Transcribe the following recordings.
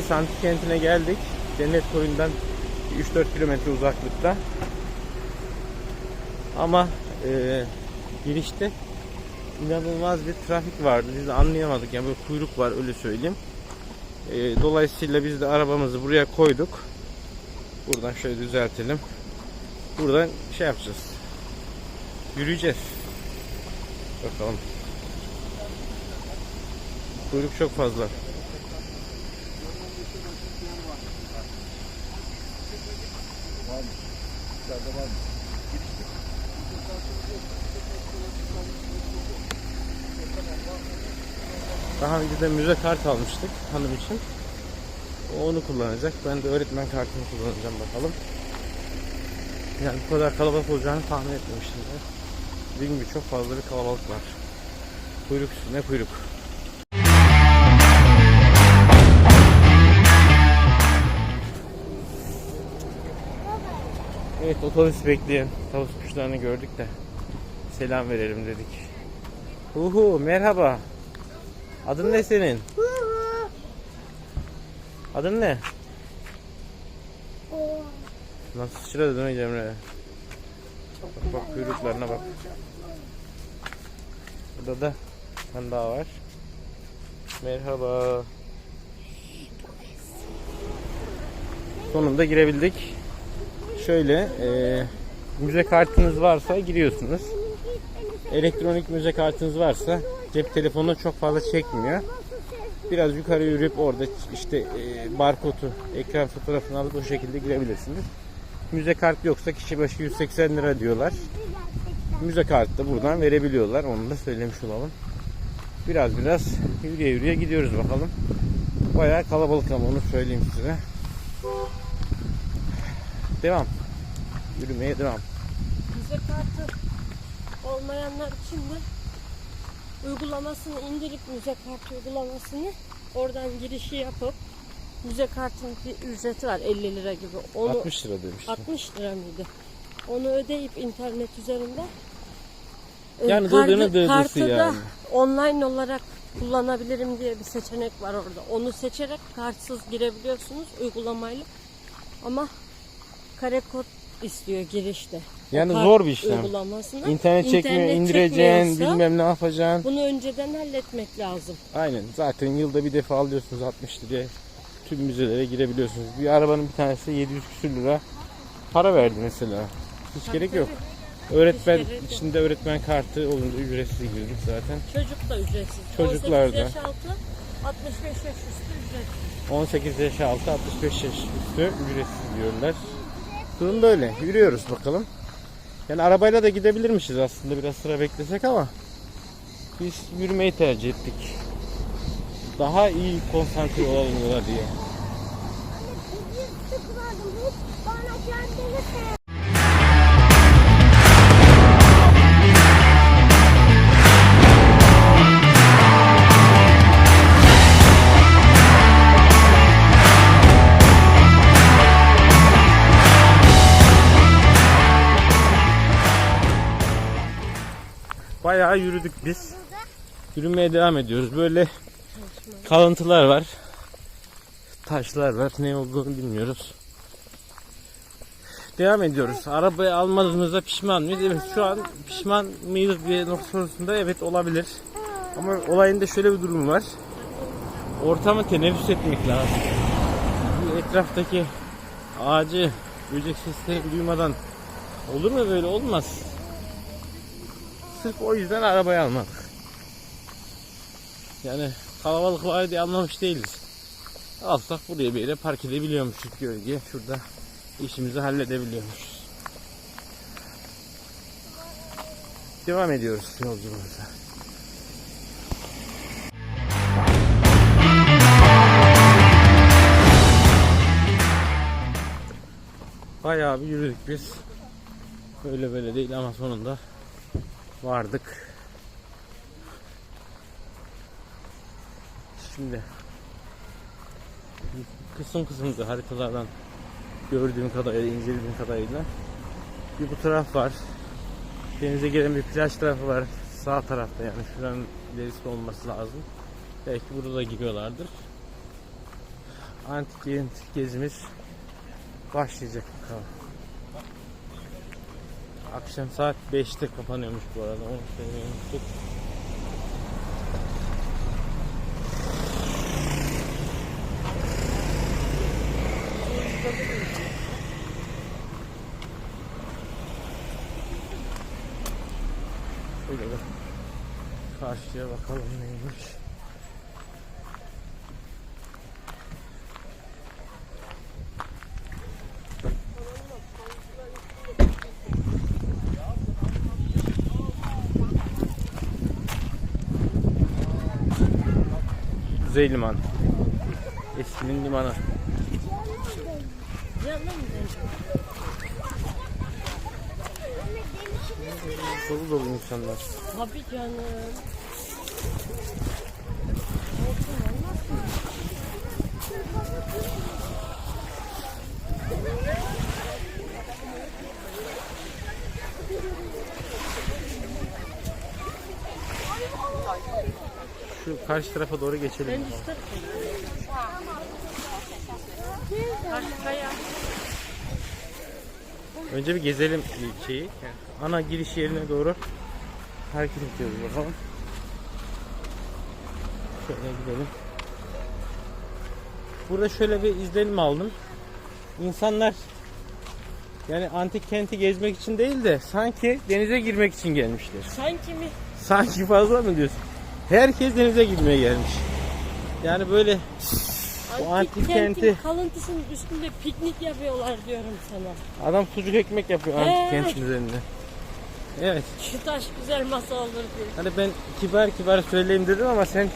Fasilis Antik Kenti'ne geldik. Cennet Koyun'dan 3-4 kilometre uzaklıkta. Ama e, girişte inanılmaz bir trafik vardı. Biz de anlayamadık. Yani böyle kuyruk var öyle söyleyeyim. E, dolayısıyla biz de arabamızı buraya koyduk. Buradan şöyle düzeltelim. Buradan şey yapacağız. Yürüyeceğiz. Bakalım. Kuyruk çok fazla. Daha önce de müze kart almıştık hanım için. O onu kullanacak. Ben de öğretmen kartını kullanacağım bakalım. Yani bu kadar kalabalık olacağını tahmin etmemiştim de. Dediğim gibi çok fazla bir kalabalık var. Kuyruk üstüne kuyruk. Evet otobüs bekleyen tavus kuşlarını gördük de selam verelim dedik. Uhu merhaba. Adın ne senin? Adın ne? Nasıl sıçradı mi Cemre? Bak bak kuyruklarına bak. Burada da bir daha var. Merhaba. Sonunda girebildik. Şöyle e, müze kartınız varsa giriyorsunuz. Elektronik müze kartınız varsa cep telefonu çok fazla çekmiyor. Biraz yukarı yürüyüp orada işte e, barkodu, ekran fotoğrafını alıp o şekilde girebilirsiniz. Müze kart yoksa kişi başı 180 lira diyorlar. Müze kartı da buradan verebiliyorlar. Onu da söylemiş olalım. Biraz biraz yürüye yürüye gidiyoruz bakalım. Bayağı kalabalık ama onu söyleyeyim size. Devam. Yürümeye devam. Müze kartı olmayanlar için de uygulamasını indirip müze kartı uygulamasını oradan girişi yapıp müze kartının bir ücreti var 50 lira gibi. Onu 60 lira demiştim. 60 lira mıydı? Onu ödeyip internet üzerinden e, Yani kartı- kartı da yani. online olarak kullanabilirim diye bir seçenek var orada. Onu seçerek kartsız girebiliyorsunuz uygulamayla. Ama kare kod istiyor girişte. Yani zor bir işlem. Uygulamasına. İnternet çekmiyor, İnternet indireceksin, çekmiyorsa bilmem ne yapacaksın. Bunu önceden halletmek lazım. Aynen. Zaten yılda bir defa alıyorsunuz 60 liraya. Tüm müzelere girebiliyorsunuz. Bir arabanın bir tanesi 700 küsür lira para verdi mesela. Hiç Tabii, gerek yok. Öğretmen Hiç gerek yok. içinde öğretmen kartı olunca ücretsiz girdik zaten. Çocuk da ücretsiz. Çocuklar 18 da. yaş altı, 65 yaş üstü ücretsiz. 18 yaş altı 65 yaş üstü ücretsiz diyorlar. Durum böyle. Yürüyoruz bakalım. Yani arabayla da gidebilirmişiz aslında biraz sıra beklesek ama biz yürümeyi tercih ettik. Daha iyi konsantre olalım diye. Bayağı yürüdük biz. Yürümeye devam ediyoruz. Böyle kalıntılar var. Taşlar var. Ne olduğunu bilmiyoruz. Devam ediyoruz. Arabayı almadığımızda pişman mıyız? Evet şu an pişman mıyız diye nokta sorusunda evet olabilir. Ama olayın da şöyle bir durum var. Ortamı teneffüs etmek lazım. Etraftaki ağacı, böcek sesleri duymadan olur mu böyle? Olmaz. Sırf o yüzden arabayı almadık. Yani kalabalık var diye anlamış değiliz. Alsak buraya bir yere park edebiliyormuşuz gölge. Şurada işimizi halledebiliyormuşuz. Devam ediyoruz yolculuğumuza. Bayağı bir yürüdük biz. Böyle böyle değil ama sonunda vardık. Şimdi kısım kısımda haritalardan gördüğüm kadarıyla, incelediğim kadarıyla bir bu taraf var. Denize gelen bir plaj tarafı var. Sağ tarafta yani şuranın ilerisi olması lazım. Belki burada da giriyorlardır. antik gezimiz başlayacak bakalım. Akşam saat 5'te kapanıyormuş bu arada. Onu söylemeyi unuttuk. Şöyle bir karşıya bakalım neymiş. Kuzey Liman. Eskinin limanı. Dolu dolu insanlar. Tabii canım. Şu karşı tarafa doğru geçelim. Önce bir gezelim şeyi. Ana giriş yerine doğru hareket ediyoruz bakalım. Şöyle gidelim. Burada şöyle bir izlenim aldım. İnsanlar yani antik kenti gezmek için değil de sanki denize girmek için gelmişler. Sanki mi? Sanki fazla mı diyorsun? Herkes denize girmeye gelmiş. Yani böyle Bu antik kentin kenti- kalıntısının üstünde piknik yapıyorlar diyorum sana. adam sucuk ekmek yapıyor antik Ee? kentin üzerinde. Evet. Şu taş güzel masa olur diye. Hani ben kibar kibar söyleyeyim dedim ama sen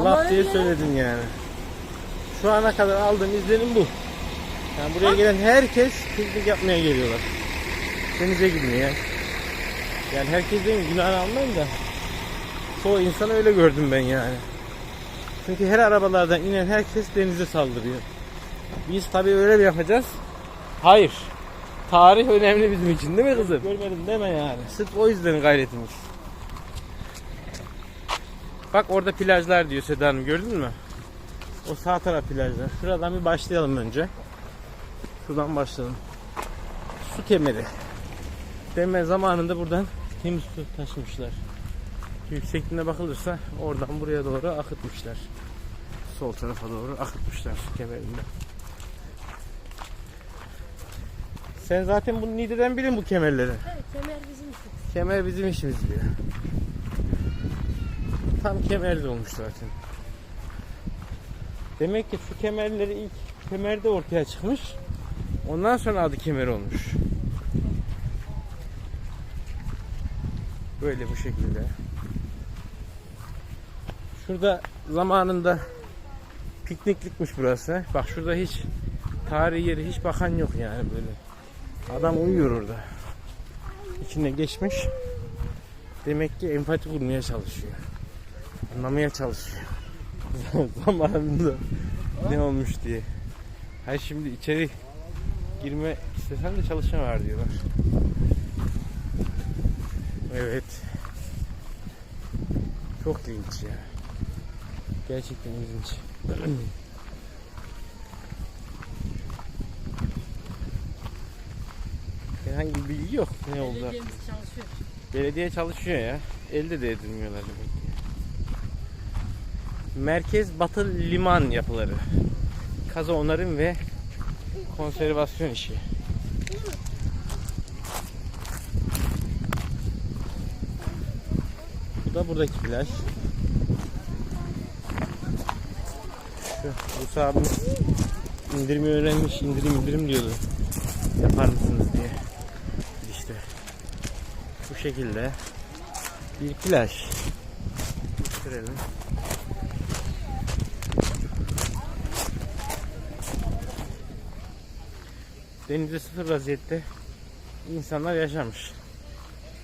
Ama laf diye öyle. söyledin yani. Şu ana kadar aldığım izlenim bu. Yani buraya gelen herkes piknik yapmaya geliyorlar. Denize girmeye. Yani herkes değil mi? Günahını almayın da. Çoğu insan öyle gördüm ben yani. Çünkü her arabalardan inen herkes denize saldırıyor. Biz tabii öyle mi yapacağız? Hayır. Tarih önemli bizim için değil mi kızım? Görmedim deme yani. Sırf o yüzden gayretimiz. Bak orada plajlar diyor Seda Hanım gördün mü? O sağ taraf plajlar. Şuradan bir başlayalım önce. Şuradan başlayalım. Su kemeri. Deme zamanında buradan temiz su taşımışlar. Yüksekliğine bakılırsa oradan buraya doğru akıtmışlar. Sol tarafa doğru akıtmışlar su kemerinde. Sen zaten bunu Niğde'den bilin bu kemerleri. Evet kemer bizim için. Kemer bizim işimiz diyor. Tam kemerli olmuş zaten. Demek ki su kemerleri ilk kemerde ortaya çıkmış. Ondan sonra adı kemer olmuş. Böyle bu şekilde. Şurada zamanında pikniklikmiş burası. Bak şurada hiç tarihi yeri hiç bakan yok yani böyle. Adam uyuyor orada. İçine geçmiş. Demek ki empati kurmaya çalışıyor. Anlamaya çalışıyor. Zamanında ne olmuş diye. Hayır şimdi içeri girme istesen de çalışamıyor diyorlar. Evet. Çok ilginç ya. Gerçekten ilginç. Herhangi bir bilgi yok ne oldu. Belediyemiz çalışıyor. Belediye çalışıyor ya. Elde de edilmiyorlar demek ki. Merkez Batı Liman yapıları. Kazı onarım ve konservasyon işi. Bu da buradaki plaj. Şu Musa abimiz indirimi öğrenmiş, indirim indirim diyordu. Yapar mısınız diye. İşte bu şekilde bir plaj. Gösterelim. Denize sıfır vaziyette insanlar yaşamış.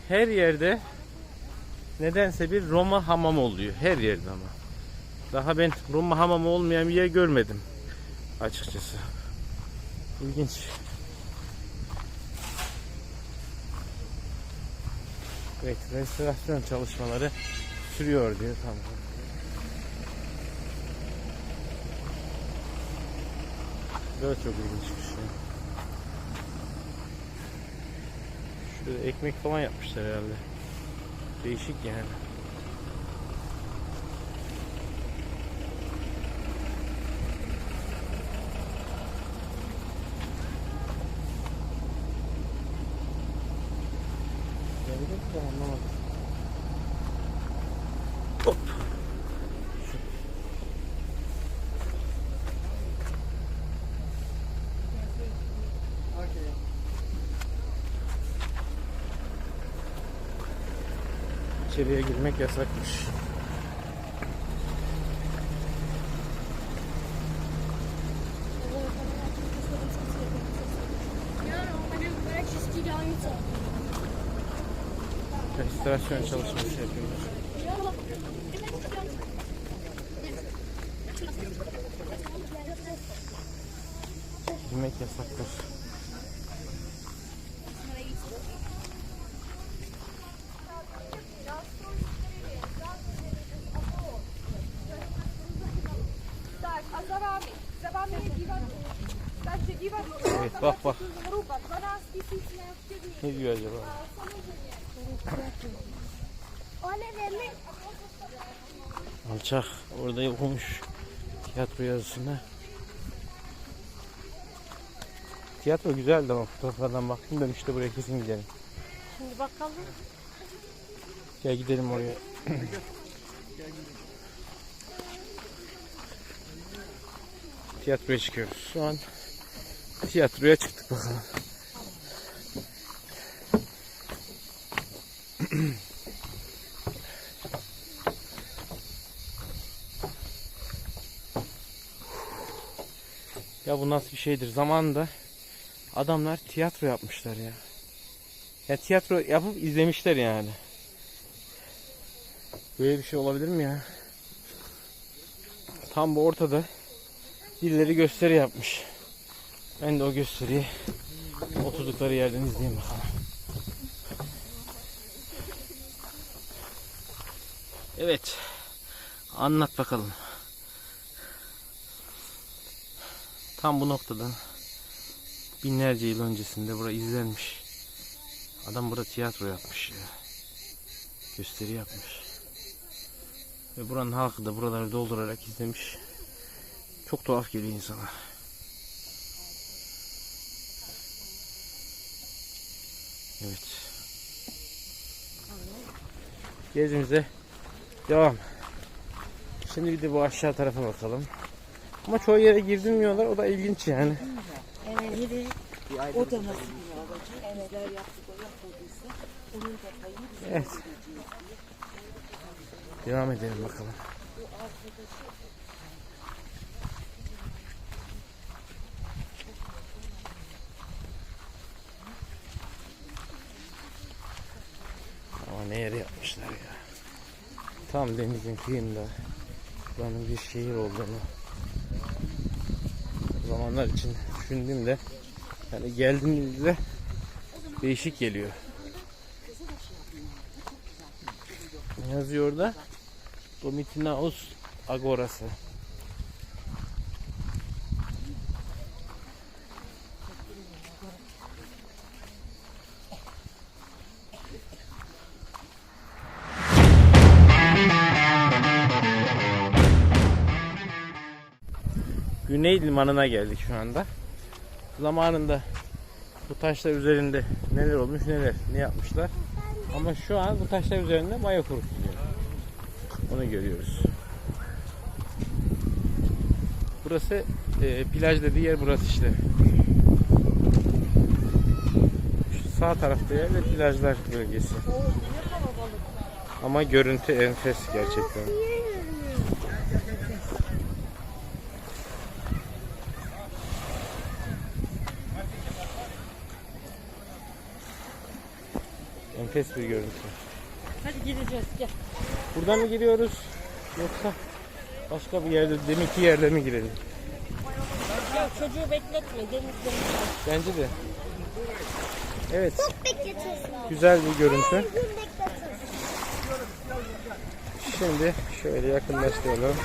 Her yerde nedense bir Roma hamamı oluyor. Her yerde ama. Daha ben Roma hamamı olmayan bir yer görmedim. Açıkçası. İlginç. Evet, restorasyon çalışmaları sürüyor diyor. Tamam. Da çok ilginç bir şey. Şurada ekmek falan yapmışlar herhalde. Değişik yani. Geldik de anlamadım. İçeriye girmek yasakmış. Restorasyon çalışması yapıyorlar. Girmek yasaktır. Alçak orada okumuş tiyatro yazısını. Tiyatro güzeldi ama fotoğraflardan baktım da işte buraya kesin gidelim. Şimdi bakalım. Gel gidelim oraya. Tiyatroya çıkıyoruz. Şu an tiyatroya çıktık bakalım. Ya bu nasıl bir şeydir? Zamanında adamlar tiyatro yapmışlar ya. Ya tiyatro yapıp izlemişler yani. Böyle bir şey olabilir mi ya? Tam bu ortada birileri gösteri yapmış. Ben de o gösteriyi oturdukları yerden izleyeyim bakalım. Evet. Anlat bakalım. Tam bu noktadan binlerce yıl öncesinde bura izlenmiş. Adam burada tiyatro yapmış ya. Gösteri yapmış. Ve buranın halkı da buraları doldurarak izlemiş. Çok tuhaf geliyor insana. Evet. Gezimize devam. Şimdi bir de bu aşağı tarafa bakalım. Ama çoğu yere girdirmiyorlar. O da ilginç yani. O da nasıl bir olacak? Bizler yaptık o yapıldıysa onun da payını biz Evet. Devam edelim bakalım. Ama ne yere yapmışlar ya. Tam denizin kıyında. Buranın bir şehir olduğunu. Zamanlar için düşündüğümde yani geldiğimizde değişik geliyor. Ne yazıyor orada? Domitinaus Agorası. Güney limanına geldik şu anda. Zamanında bu taşlar üzerinde neler olmuş neler ne yapmışlar. Ama şu an bu taşlar üzerinde maya kurutuluyor. Onu görüyoruz. Burası e, plaj dediği yer burası işte. Şu sağ tarafta yer de plajlar bölgesi. Ama görüntü enfes gerçekten. Enfes bir görüntü. Hadi gideceğiz gel. Buradan mı giriyoruz yoksa başka bir yerde deminki yerle mi girelim? Ya çocuğu bekletme denizde. Bence de. Evet, Bekletiyorsun. güzel bir görüntü. Şimdi şöyle yakınlaştıralım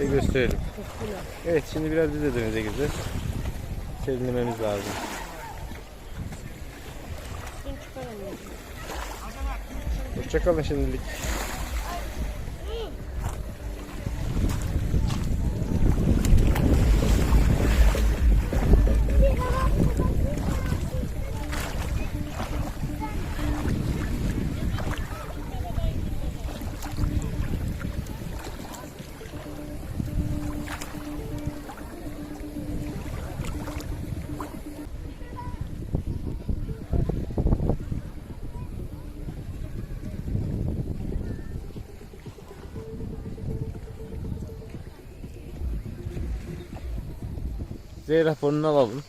ve gösterelim. Evet, şimdi biraz biz de denize gireceğiz. serinlememiz lazım. Hoşçakalın şimdilik. Z raporunu alalım.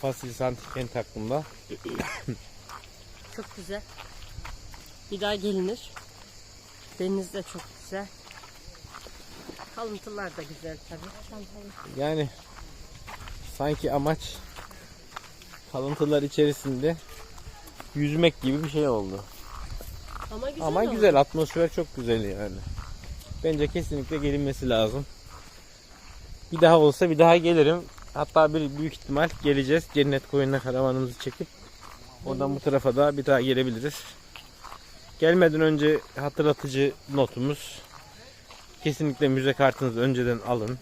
Fasil Antikent hakkında. Çok güzel. Bir daha gelinir. Deniz de çok güzel. Kalıntılar da güzel tabii. Yani sanki amaç kalıntılar içerisinde yüzmek gibi bir şey oldu. Ama güzel Ama oldu. güzel atmosfer çok güzel yani. Bence kesinlikle gelinmesi lazım. Bir daha olsa bir daha gelirim. Hatta bir büyük ihtimal geleceğiz. Cennet koyununa karavanımızı çekip oradan bu tarafa da bir daha gelebiliriz. Gelmeden önce hatırlatıcı notumuz. Kesinlikle müze kartınızı önceden alın.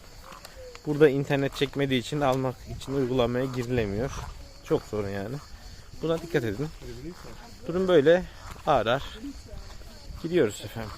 Burada internet çekmediği için almak için uygulamaya girilemiyor. Çok sorun yani. Buna dikkat edin. Durum böyle ağır ağır. Gidiyoruz efendim.